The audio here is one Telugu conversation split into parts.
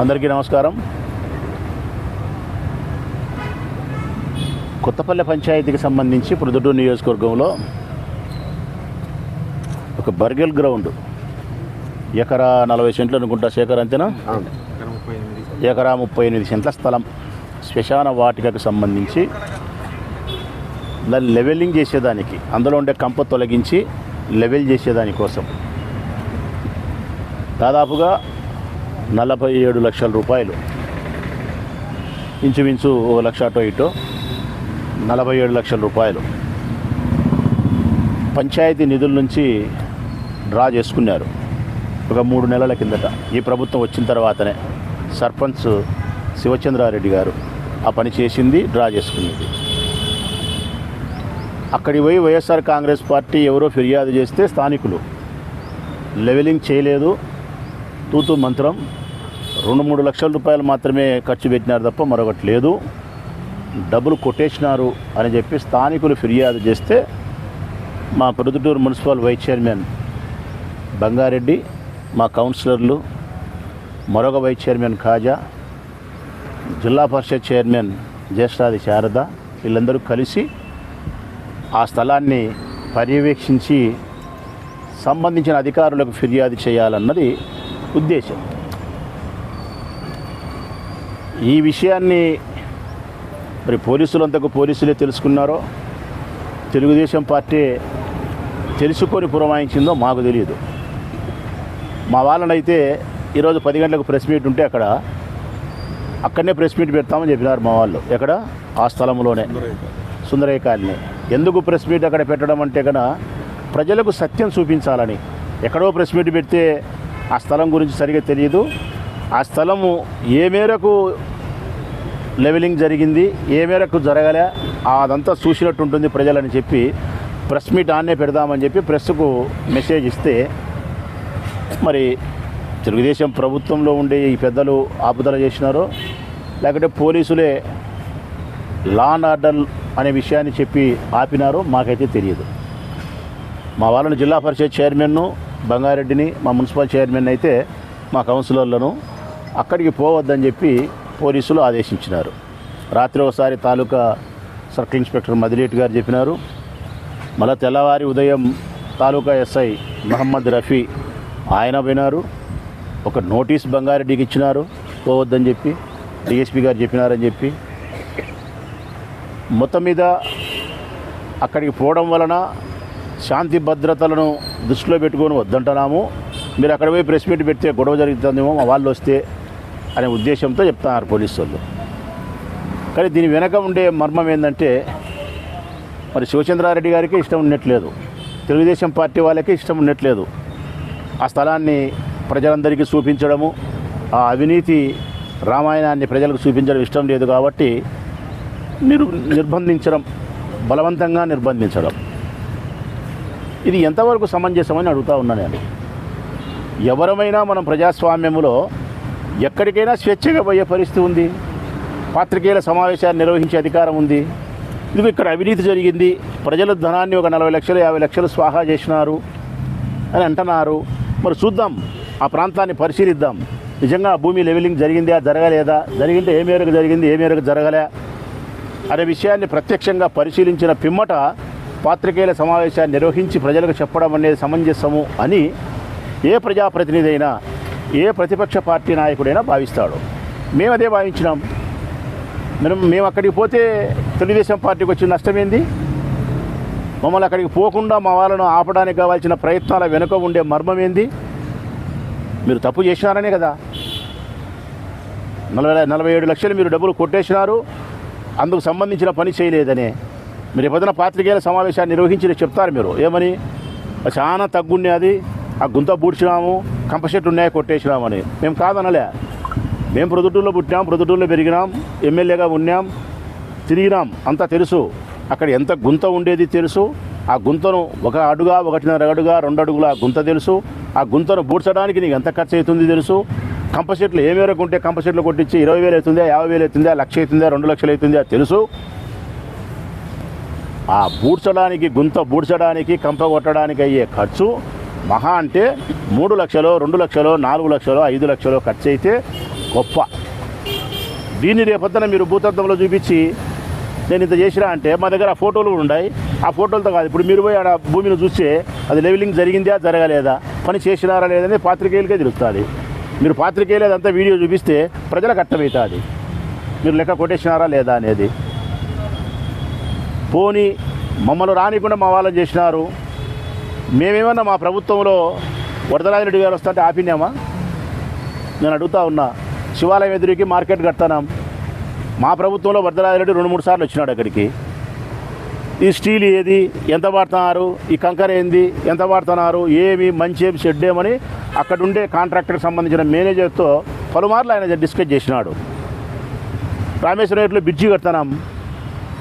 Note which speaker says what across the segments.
Speaker 1: అందరికీ నమస్కారం. కొత్తపల్లె పంచాయతీకి సంబంధించి ప్రొద్దుటూరు నియోజకవర్గంలో ఒక బర్గెల్ గ్రౌండ్ ఎకరా నలభై సెంట్లు అనుకుంటా శేఖర్ అంతేనా? ఎకరా ముప్పై ఎనిమిది సెంట్ల స్థలం. శ్మశాన వాటికకు సంబంధించి దాన్ని లెవెలింగ్ చేసేదానికి అందులో ఉండే కంప తొలగించి లెవెల్ చేసేదాని కోసం. దాదాపుగా నలభై ఏడు లక్షల రూపాయలు. ఇంచుమించు ఒక లక్ష అటో ఇటో నలభై ఏడు లక్షల రూపాయలు. పంచాయతీ నిధుల నుంచి డ్రా చేసుకున్నారు. ఒక మూడు నెలల కిందట. ఈ ప్రభుత్వం వచ్చిన తర్వాతనే సర్పంచ్ శివచంద్రారెడ్డి గారు ఆ పని చేసింది డ్రా చేసుకునేది అక్కడికి పోయి వైఎస్ఆర్ కాంగ్రెస్ పార్టీ ఎవరో ఫిర్యాదు చేస్తే స్థానికులు. లెవెలింగ్ చేయలేదు. తూతూ మంత్రం. రెండు మూడు లక్షల రూపాయలు మాత్రమే ఖర్చు పెట్టినారు తప్ప మరొకటి లేదు. డబ్బులు కొట్టేసినారు అని చెప్పి స్థానికులు ఫిర్యాదు చేస్తే మా Proddatur municipal vice chairman Bangareddy మా కౌన్సిలర్లు మరొక వైస్ చైర్మన్ ఖాజా జిల్లా పరిషత్ చైర్మన్ జ్యేష్ఠాది శారద వీళ్ళందరూ కలిసి ఆ స్థలాన్ని పర్యవేక్షించి సంబంధించిన అధికారులకు ఫిర్యాదు చేయాలన్నది ఉద్దేశం. ఈ విషయాన్ని మరి పోలీసులంతకు పోలీసులే తెలుసుకున్నారో తెలుగుదేశం పార్టీ తెలుసుకొని పురమాయించిందో మాకు తెలియదు. మా వాళ్ళనైతే ఈరోజు పది గంటలకు ప్రెస్ మీట్ ఉంటే అక్కడ అక్కడనే ప్రెస్ మీట్ పెడతామని చెప్పినారు మా వాళ్ళు. ఎక్కడ? ఆ స్థలంలోనే. సుందరయ్య కాలనీ ఎందుకు ప్రెస్ మీట్ అక్కడ పెట్టడం అంటే కనుక ప్రజలకు సత్యం చూపించాలని. ఎక్కడో ప్రెస్ మీట్ పెడితే ఆ స్థలం గురించి సరిగా తెలియదు ఆ స్థలము ఏ మేరకు లెవెలింగ్ జరిగింది ఏ మేరకు జరగలే అదంతా చూసినట్టు ఉంటుంది ప్రజలని చెప్పి ప్రెస్ మీట్ ఆన్నే పెడదామని చెప్పి ప్రెస్కు మెసేజ్ ఇస్తే మరి తెలుగుదేశం ప్రభుత్వంలో ఉండే ఈ పెద్దలు ఆపుదల చేసినారో. లేకపోతే పోలీసులే లా అండ్ ఆర్డర్ అనే విషయాన్ని చెప్పి ఆపినారో. మాకైతే తెలియదు. మా వాళ్ళని జిల్లా పరిషత్ చైర్మన్ను బంగారెడ్డిని మా మున్సిపల్ చైర్మన్ అయితే మా కౌన్సిలర్లను అక్కడికి పోవద్దని చెప్పి పోలీసులు ఆదేశించినారు. రాత్రి ఒకసారి తాలూకా సర్కిల్ ఇన్స్పెక్టర్ మదిలేటి గారు చెప్పినారు. మళ్ళా తెల్లవారి ఉదయం తాలూకా ఎస్ఐ మహమ్మద్ రఫీ ఆయన పోయినారు. ఒక నోటీస్ బంగారెడ్డికి ఇచ్చినారు. పోవద్దని చెప్పి డిఎస్పీ గారు చెప్పినారని చెప్పి. మొత్తం మీద అక్కడికి పోవడం వలన శాంతి భద్రతలను దృష్టిలో పెట్టుకొని వద్దంటున్నాము. మీరు అక్కడ పోయి ప్రెస్ మీట్ పెడితే గొడవ జరుగుతుందేమో మా వాళ్ళు వస్తే అనే ఉద్దేశంతో చెప్తున్నారు పోలీసు వాళ్ళు. కానీ దీని వెనక ఉండే మర్మం ఏంటంటే మరి శివచంద్రారెడ్డి గారికి ఇష్టం ఉండట్లేదు. తెలుగుదేశం పార్టీ వాళ్ళకి ఇష్టం ఉండట్లేదు. ఆ స్థలాన్ని ప్రజలందరికీ చూపించడము ఆ అవినీతి రామాయణాన్ని ప్రజలకు చూపించడం ఇష్టం లేదు కాబట్టి నిర్ నిర్బంధించడం బలవంతంగా నిర్బంధించడం. ఇది ఎంతవరకు సమంజసమని అడుగుతా ఉన్నా నేను. ఎవరమైనా మనం ప్రజాస్వామ్యంలో ఎక్కడికైనా స్వేచ్ఛగా పోయే పరిస్థితి ఉంది. పాత్రికేయుల సమావేశాన్ని నిర్వహించే అధికారం ఉంది. ఇది ఇక్కడ అవినీతి జరిగింది. ప్రజల ధనాన్ని ఒక నలభై లక్షలు యాభై లక్షలు స్వాహా చేసినారు అని అంటున్నారు. మరి చూద్దాం. ఆ ప్రాంతాన్ని పరిశీలిద్దాం. నిజంగా ఆ భూమి లెవెలింగ్ జరిగిందా జరగలేదా? జరిగింటే ఏ మేరకు జరిగింది ఏ మేరకు జరగలే? అనే విషయాన్ని ప్రత్యక్షంగా పరిశీలించిన పిమ్మట పాత్రికేయుల సమావేశాన్ని నిర్వహించి ప్రజలకు చెప్పడం అనేది సమంజసము అని ఏ ప్రజాప్రతినిధి అయినా ఏ ప్రతిపక్ష పార్టీ నాయకుడైనా భావిస్తాడు. మేము అదే భావించినాం. మేము మేము అక్కడికి పోతే తెలుగుదేశం పార్టీకి వచ్చిన నష్టమేంది మమ్మల్ని అక్కడికి పోకుండా మా వాళ్ళను ఆపడానికి కావాల్సిన ప్రయత్నాల వెనుక ఉండే మర్మం ఏంది? మీరు తప్పు చేసినారనే కదా. నలభై నలభై ఏడు లక్షలు మీరు డబ్బులు కొట్టేసినారు. అందుకు సంబంధించిన పని చేయలేదనే. మీరు ఎప్పుడైనా పాత్రికేయుల సమావేశాన్ని నిర్వహించి చెప్తారు మీరు. ఏమని? చాలా తగ్గుండే అది. ఆ గుంత బూడ్చినాము కంపషెట్ ఉన్నాయి కొట్టేసినామని. మేము కాదనలే. మేము ప్రొద్దుటూరులో పుట్టినాం ప్రొద్దుటూరులో పెరిగినాం ఎమ్మెల్యేగా ఉన్నాం తిరిగినాం. అంతా తెలుసు. అక్కడ ఎంత గుంత ఉండేది తెలుసు. ఆ గుంతను ఒక అడుగా ఒకటిన్నర అడుగా రెండు అడుగుల ఆ గుంత తెలుసు. ఆ గుంతను బూడ్చడానికి నీకు ఎంత ఖర్చు అవుతుంది తెలుసు. కంపసెట్లు ఏ మేరకు ఉంటే కంపసెట్లు కొట్టించి ఇరవై వేలు అవుతుందా యాభై వేలు అవుతుందా లక్ష అవుతుందా రెండు లక్షలు అవుతుందా తెలుసు. ఆ బూడ్చడానికి గుంత బూడ్చడానికి కంప కొట్టడానికి అయ్యే ఖర్చు మహా అంటే మూడు లక్షలు రెండు లక్షలు నాలుగు లక్షలు ఐదు లక్షలు ఖర్చు అయితే గొప్ప. దీన్ని రేపొద్దున మీరు భూతత్వంలో చూపించి నేను ఇంత చేసినా అంటే మా దగ్గర ఫోటోలు కూడా ఉన్నాయి ఆ ఫోటోలతో కాదు ఇప్పుడు మీరు పోయి ఆడ భూమిని చూస్తే అది లెవెలింగ్ జరిగిందా జరగలేదా పని చేసినారా లేదని పాత్రికేయులకే తెలుస్తుంది. మీరు పాత్రికేయులు అదంతా వీడియో చూపిస్తే ప్రజలకు అర్థమవుతుంది. మీరు లెక్క కొట్టేసినారా లేదా అనేది. పోని మమ్మల్ని రానికుండా మా వాళ్ళని చేసినారు. మేమేమన్నా మా ప్రభుత్వంలో వరదరాజరెడ్డి గారు వస్తుంటే ఆపినామా? నేను అడుగుతా ఉన్నా. శివాలయం ఎదురుకి మార్కెట్ కడతానాం. మా ప్రభుత్వంలో వరదరాజరెడ్డి రెండు మూడు సార్లు వచ్చినాడు అక్కడికి. ఈ స్టీల్ ఏది? ఎంత వాడుతున్నారు? ఈ కంకర ఏంది? ఎంత వాడుతున్నారు? ఏమి? మంచి ఏమి? షెడ్ ఏమని అక్కడుండే కాంట్రాక్టర్కి సంబంధించిన మేనేజర్తో పలుమార్లు ఆయన డిస్కస్ చేసినాడు. రామేశ్వరం రేట్లో బ్రిడ్జి కడతానాం.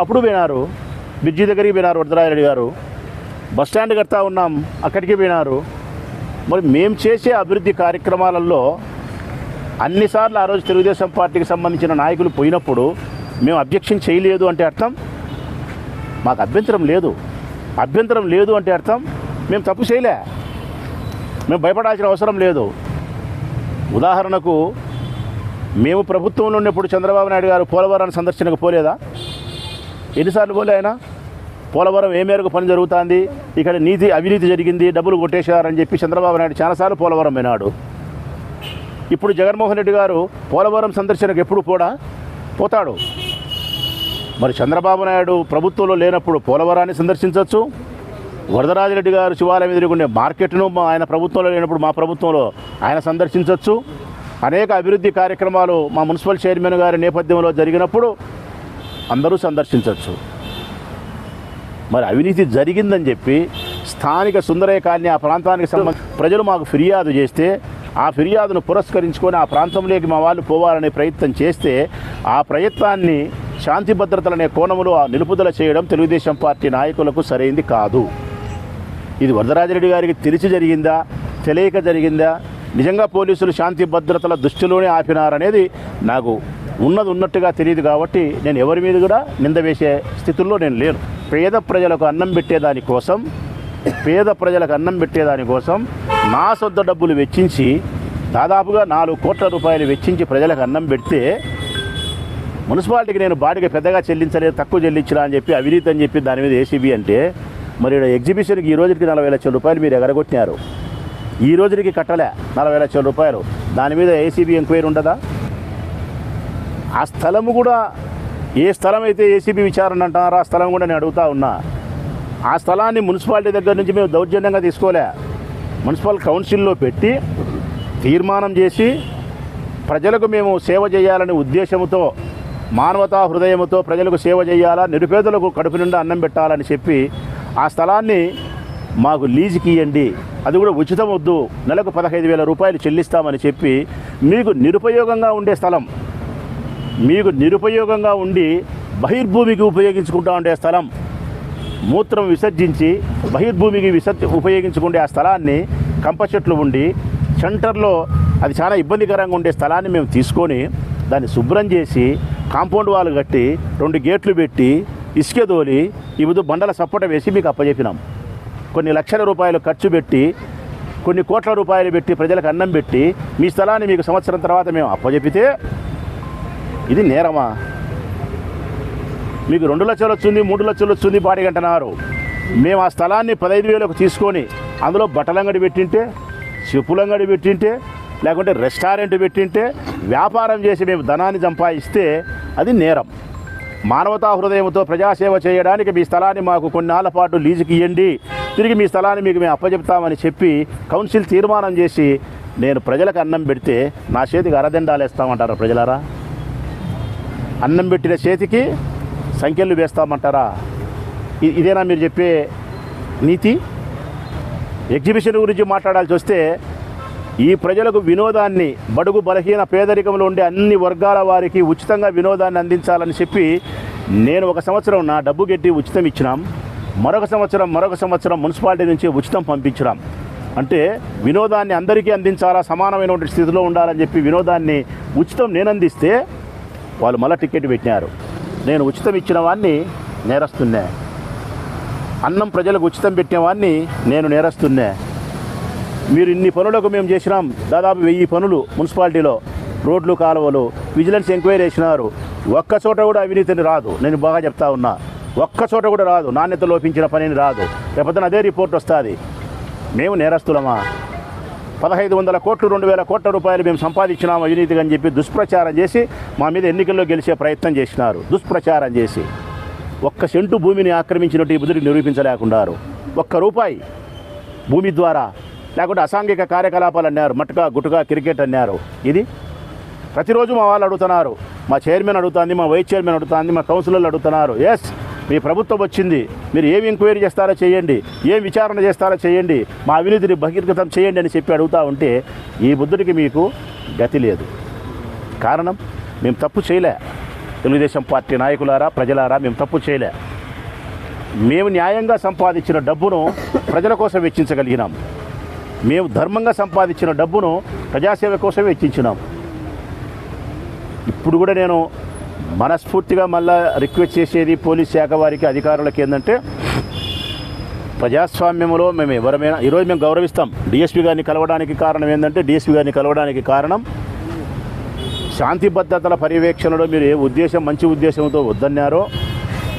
Speaker 1: అప్పుడు పోయినారు. బ్రిడ్జి దగ్గరికి పోయినారు వరదరాజరెడ్డి గారు. బస్ స్టాండ్ కడతా ఉన్నాం అక్కడికి పోయినారు. మరి మేము చేసే అభివృద్ధి కార్యక్రమాలలో అన్నిసార్లు ఆ రోజు తెలుగుదేశం పార్టీకి సంబంధించిన నాయకులు పోయినప్పుడు మేము అబ్జెక్షన్ చేయలేదు అంటే అర్థం? మాకు అభ్యంతరం లేదు. అభ్యంతరం లేదు అంటే అర్థం? మేము తప్పు చేయలే. మేము భయపడాల్సిన అవసరం లేదు. ఉదాహరణకు మేము ప్రభుత్వంలో ఉన్నప్పుడు చంద్రబాబు నాయుడు గారు పోలవరాన్ని సందర్శనకు పోలేదా? ఎన్నిసార్లు పోలే ఆయన? పోలవరం ఏ మేరకు పని జరుగుతుంది? ఇక్కడ నీతి అవినీతి జరిగింది డబ్బులు కొట్టేశారని చెప్పి చంద్రబాబు నాయుడు చాలాసార్లు పోలవరం విన్నాడు. ఇప్పుడు జగన్మోహన్ రెడ్డి గారు పోలవరం సందర్శనకు ఎప్పుడు కూడా పోతాడు. మరి చంద్రబాబు నాయుడు ప్రభుత్వంలో లేనప్పుడు పోలవరాన్ని సందర్శించవచ్చు? వరదరాజరెడ్డి గారు శివాలయం ఎదుర్కొనే మార్కెట్ను మా- ఆయన ప్రభుత్వంలో లేనప్పుడు మా ప్రభుత్వంలో ఆయన సందర్శించవచ్చు. అనేక అభివృద్ధి కార్యక్రమాలు మా మున్సిపల్ చైర్మన్ గారి నేపథ్యంలో జరిగినప్పుడు అందరూ సందర్శించవచ్చు. మరి అవినీతి జరిగిందని చెప్పి స్థానిక సుందరేకాన్ని ఆ ప్రాంతానికి సంబంధించి ప్రజలు మాకు ఫిర్యాదు చేస్తే ఆ ఫిర్యాదును పురస్కరించుకొని ఆ ప్రాంతంలోకి మా వాళ్ళు పోవాలనే ప్రయత్నం చేస్తే ఆ ప్రయత్నాన్ని శాంతి భద్రతలనే కోణంలో ఆ నిలుపుదల చేయడం తెలుగుదేశం పార్టీ నాయకులకు సరైంది కాదు. ఇది వరదరాజరెడ్డి గారికి తెలిసి జరిగిందా? తెలియక జరిగిందా? నిజంగా పోలీసులు శాంతి భద్రతల దృష్టిలోనే ఆపినారనేది నాకు ఉన్నది ఉన్నట్టుగా తెలియదు కాబట్టి నేను ఎవరి మీద కూడా నింద వేసే స్థితుల్లో నేను లేను. పేద ప్రజలకు అన్నం పెట్టేదాని కోసం పేద ప్రజలకు అన్నం పెట్టేదాని కోసం నా సొంత డబ్బులు వెచ్చించి దాదాపుగా నాలుగు కోట్ల రూపాయలు వెచ్చించి ప్రజలకు అన్నం పెడితే మున్సిపాలిటీకి నేను బాడిగ పెద్దగా చెల్లించలేదు తక్కువ చెల్లించినా అని చెప్పి అవినీతి అని చెప్పి దాని మీద ఏసీబీ అంటే మరి ఎగ్జిబిషన్కి ఈ రోజుకి నలభై లక్షల రూపాయలు మీరు ఎగరగొట్టినారు. ఈ రోజుకి కట్టలే నలభై లక్షల రూపాయలు. దాని మీద ఏసీబీ ఎంక్వైరీ ఉండదా? ఆ స్థలము కూడా ఏ స్థలం అయితే ఏసీబీ విచారణ అంటారో ఆ స్థలం కూడా నేను అడుగుతా ఉన్నా. ఆ స్థలాన్ని మున్సిపాలిటీ దగ్గర నుంచి మేము దౌర్జన్యంగా తీసుకోలే. మున్సిపల్ కౌన్సిల్లో పెట్టి తీర్మానం చేసి ప్రజలకు మేము సేవ చేయాలనే ఉద్దేశంతో మానవతా హృదయంతో ప్రజలకు సేవ చేయాలా నిరుపేదలకు కడుపు నిండా అన్నం పెట్టాలని చెప్పి ఆ స్థలాన్ని మాకు లీజుకి ఇవ్వండి అది కూడా ఉచితం వద్దు. నెలకు పదహైదు వేల రూపాయలు చెల్లిస్తామని చెప్పి మీకు నిరుపయోగంగా ఉండే స్థలం మీకు నిరుపయోగంగా ఉండి బహిర్భూమికి ఉపయోగించుకుంటా ఉండే స్థలం. మూత్రం విసర్జించి బహిర్భూమికి విసర్జి ఉపయోగించుకుండే ఆ స్థలాన్ని కంప చెట్లు ఉండి సెంటర్లో అది చాలా ఇబ్బందికరంగా ఉండే స్థలాన్ని మేము తీసుకొని దాన్ని శుభ్రం చేసి కాంపౌండ్ వాల్ కట్టి రెండు గేట్లు పెట్టి ఇసుక దోలి ఇవి బండల సపోట వేసి మీకు అప్పచెప్పినాం కొన్ని లక్షల రూపాయలు ఖర్చు పెట్టి కొన్ని కోట్ల రూపాయలు పెట్టి ప్రజలకు అన్నం పెట్టి మీ స్థలాన్ని మీకు సంవత్సరం తర్వాత మేము అప్పచెపితే ఇది నేరమా? మీకు రెండు లక్షలు వచ్చింది మూడు లక్షలు వచ్చింది బాడీ అంటున్నారు మేము ఆ స్థలాన్ని పదహైదు వేలకు తీసుకొని అందులో బట్టలంగడి పెట్టింటే చెప్పులంగడి పెట్టింటే లేకుంటే రెస్టారెంట్ పెట్టింటే వ్యాపారం చేసి మేము ధనాన్ని సంపాదిస్తే అది నేరం. మానవతా హృదయంతో ప్రజాసేవ చేయడానికి మీ స్థలాన్ని మాకు కొన్నాళ్ళ పాటు లీజుకి ఇవ్వండి తిరిగి మీ స్థలాన్ని మీకు మేము అప్పచెప్తామని చెప్పి కౌన్సిల్ తీర్మానం చేసి నేను ప్రజలకు అన్నం పెడితే నా చేతికి అరదెండాలు వేస్తామంటారా ప్రజలారా? అన్నం పెట్టిన చేతికి సంఖ్యలు వేస్తామంటారా? ఇదేనా మీరు చెప్పే నీతి? ఎగ్జిబిషన్ గురించి మాట్లాడాల్సి వస్తే ఈ ప్రజలకు వినోదాన్ని బడుగు బలహీన పేదరికంలో ఉండే అన్ని వర్గాల వారికి ఉచితంగా వినోదాన్ని అందించాలని చెప్పి నేను ఒక సంవత్సరం నా డబ్బు గట్టి ఉచితం ఇచ్చినాం. మరొక సంవత్సరం మరొక సంవత్సరం మున్సిపాలిటీ నుంచి ఉచితం పంపించినాం. అంటే వినోదాన్ని అందరికీ అందించాలా సమానమైనటువంటి స్థితిలో ఉండాలని చెప్పి వినోదాన్ని ఉచితం నేను అందిస్తే వాళ్ళు మళ్ళీ టికెట్ పెట్టినారు. నేను ఉచితం ఇచ్చిన వాడిని నేరస్తున్నే. అన్నం ప్రజలకు ఉచితం పెట్టినవాడిని నేను నేరస్తున్నే. మీరు ఇన్ని పనులకు మేము చేసినాం. దాదాపు వెయ్యి పనులు మున్సిపాలిటీలో రోడ్లు కాలువలు విజిలెన్స్ ఎంక్వైరీ చేసినారు. ఒక్క చోట కూడా అవినీతిని రాదు. నేను బాగా చెప్తా ఉన్నా. ఒక్క చోట కూడా రాదు. నాణ్యత లోపించిన పనిని రాదు. లేకపోతే అదే రిపోర్ట్ వస్తుంది. మేము నేరస్తులమా? పదహైదు వందల కోట్లు రెండు వేల కోట్ల రూపాయలు మేము సంపాదించినాము అవినీతిగా అని చెప్పి దుష్ప్రచారం చేసి మా మీద ఎన్నికల్లో గెలిచే ప్రయత్నం చేసినారు. దుష్ప్రచారం చేసి. ఒక్క సెంటు భూమిని ఆక్రమించినట్టు ఈ బుద్ధుడికి నిరూపించలేకున్నారు ఒక్క రూపాయి భూమి ద్వారా లేకుంటే అసాంఘిక కార్యకలాపాలు అన్నారు మట్టుగా గుట్టుగా క్రికెట్ అన్నారు. ఇది ప్రతిరోజు మా వాళ్ళు అడుగుతున్నారు మా చైర్మన్ అడుగుతుంది మా వైస్ చైర్మన్ అడుగుతుంది మా కౌన్సిలర్లు అడుగుతున్నారు. ఎస్ మీ ప్రభుత్వం వచ్చింది మీరు ఏం ఎంక్వైరీ చేస్తారో చేయండి ఏం విచారణ చేస్తారో చేయండి మా అవినీతిని బహిర్గతం చేయండి అని చెప్పి అడుగుతూ ఉంటే ఈ బుద్ధుడికి మీకు గతి లేదు. కారణం మేము తప్పు చేయలే. తెలుగుదేశం పార్టీ నాయకులారా ప్రజలారా మేము తప్పు చేయలే. మేము న్యాయంగా సంపాదించిన డబ్బును ప్రజల కోసం వెచ్చించగలిగినాం. మేము ధర్మంగా సంపాదించిన డబ్బును ప్రజాసేవ కోసం వెచ్చించినాం. ఇప్పుడు కూడా నేను మనస్ఫూర్తిగా మళ్ళా రిక్వెస్ట్ చేసేది పోలీస్ శాఖ వారికి అధికారులకి ఏంటంటే ప్రజాస్వామ్యంలో మేము ఎవరమైనా ఈరోజు మేము గౌరవిస్తాం. డిఎస్పీ గారిని కలవడానికి కారణం ఏంటంటే డిఎస్పీ గారిని కలవడానికి కారణం శాంతి భద్రతల పర్యవేక్షణలో మీరు ఏ ఉద్దేశం మంచి ఉద్దేశంతో వద్దన్నారో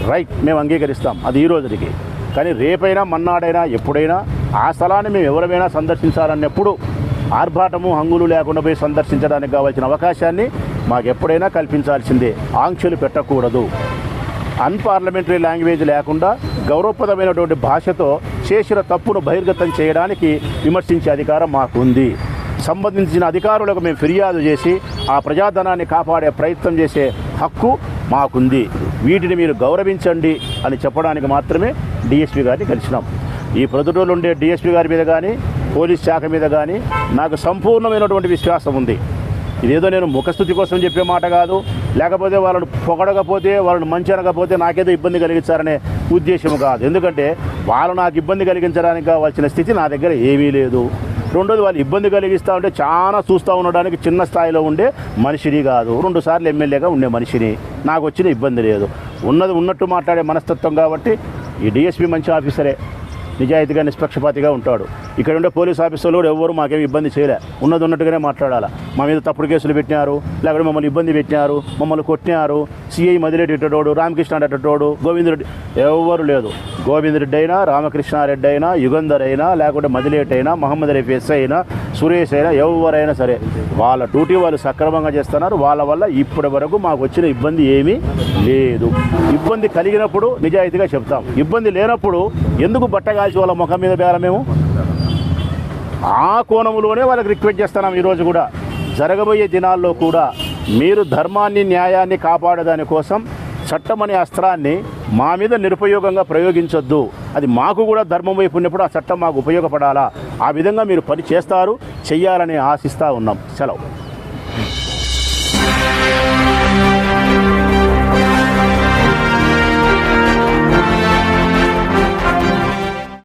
Speaker 1: రైట్ మేము అంగీకరిస్తాం. అది ఈ రోజుకి. కానీ రేపైనా మన్నాడైనా ఎప్పుడైనా ఆ స్థలాన్ని మేము ఎవరమైనా సందర్శించాలన్నప్పుడు ఆర్భాటము హంగులు లేకుండా పోయి సందర్శించడానికి కావాల్సిన అవకాశాన్ని మాకెప్పుడైనా కల్పించాల్సిందే. ఆంక్షలు పెట్టకూడదు. అన్పార్లమెంటరీ లాంగ్వేజ్ లేకుండా గౌరవప్రదమైనటువంటి భాషతో చేసిన తప్పును బహిర్గతం చేయడానికి విమర్శించే అధికారం మాకు ఉంది సంబంధించిన అధికారులకు మేము ఫిర్యాదు చేసి ఆ ప్రజాధనాన్ని కాపాడే ప్రయత్నం చేసే హక్కు మాకుంది. వీటిని మీరు గౌరవించండి అని చెప్పడానికి మాత్రమే డిఎస్పీ గారిని కలిసినాం. ఈ ప్రొద్దుటూరులో ఉండే డిఎస్పీ గారి మీద కానీ పోలీస్ శాఖ మీద కానీ నాకు సంపూర్ణమైనటువంటి విశ్వాసం ఉంది. ఇదేదో నేను ముఖస్థుతి కోసం చెప్పే మాట కాదు. లేకపోతే వాళ్ళని పొగడకపోతే వాళ్ళని మంచి అనకపోతే నాకేదో ఇబ్బంది కలిగించారనే ఉద్దేశం కాదు. ఎందుకంటే వాళ్ళు నాకు ఇబ్బంది కలిగించడానికి కావాల్సిన స్థితి నా దగ్గర ఏమీ లేదు. రెండోది వాళ్ళు ఇబ్బంది కలిగిస్తూ ఉంటే చాలా చూస్తూ ఉండడానికి చిన్న స్థాయిలో ఉండే మనిషిని కాదు. రెండు సార్లు ఎమ్మెల్యేగా ఉండే మనిషిని. నాకు వచ్చిన ఇబ్బంది లేదు. ఉన్నది ఉన్నట్టు మాట్లాడే మనస్తత్వం కాబట్టి ఈ డిఎస్పీ మంచి ఆఫీసరే. నిజాయితీగా నిష్పక్షపాతిగా ఉంటాడు. ఇక్కడ ఉండే పోలీస్ ఆఫీసర్లు కూడా ఎవరు మాకేం ఇబ్బంది చేయలే. ఉన్నది ఉన్నట్టుగానే మాట్లాడాలి. మా మీద తప్పుడు కేసులు పెట్టినారు లేకపోతే మమ్మల్ని ఇబ్బంది పెట్టినారు మమ్మల్ని కొట్టినారు. సిఐ మదిరెడ్డి రామకృష్ణ రెడ్డి గోవిందరెడ్డి ఎవరు లేదు. గోవిందరెడ్డి అయినా రామకృష్ణారెడ్డి అయినా యుగంధర్ అయినా లేకుంటే మదిలేట్ అయినా మహమ్మద్ రఫీ ఎస్ అయినా సురేష్ అయినా ఎవరైనా సరే వాళ్ళ డ్యూటీ వాళ్ళు సక్రమంగా చేస్తున్నారు. వాళ్ళ వల్ల ఇప్పటి వరకు మాకు వచ్చిన ఇబ్బంది ఏమీ లేదు. ఇబ్బంది కలిగినప్పుడు నిజాయితీగా చెప్తాం. ఇబ్బంది లేనప్పుడు ఎందుకు బట్టగాల్చి వాళ్ళ ముఖం మీద బేర మేము? ఆ కోణంలోనే వాళ్ళకి రిక్వెస్ట్ చేస్తున్నాం ఈరోజు కూడా. జరగబోయే దినాల్లో కూడా మీరు ధర్మాన్ని న్యాయాన్ని కాపాడదాని కోసం చట్టం అనే అస్త్రాన్ని మా మీద నిరుపయోగంగా ప్రయోగించొద్దు. అది మాకు కూడా ధర్మం వైపు ఉన్నప్పుడు ఆ చట్టం మాకు ఉపయోగపడాలా? ఆ విధంగా మీరు పని చేస్తారు చెయ్యాలని ఆశిస్తూ ఉన్నాం. సెలవు.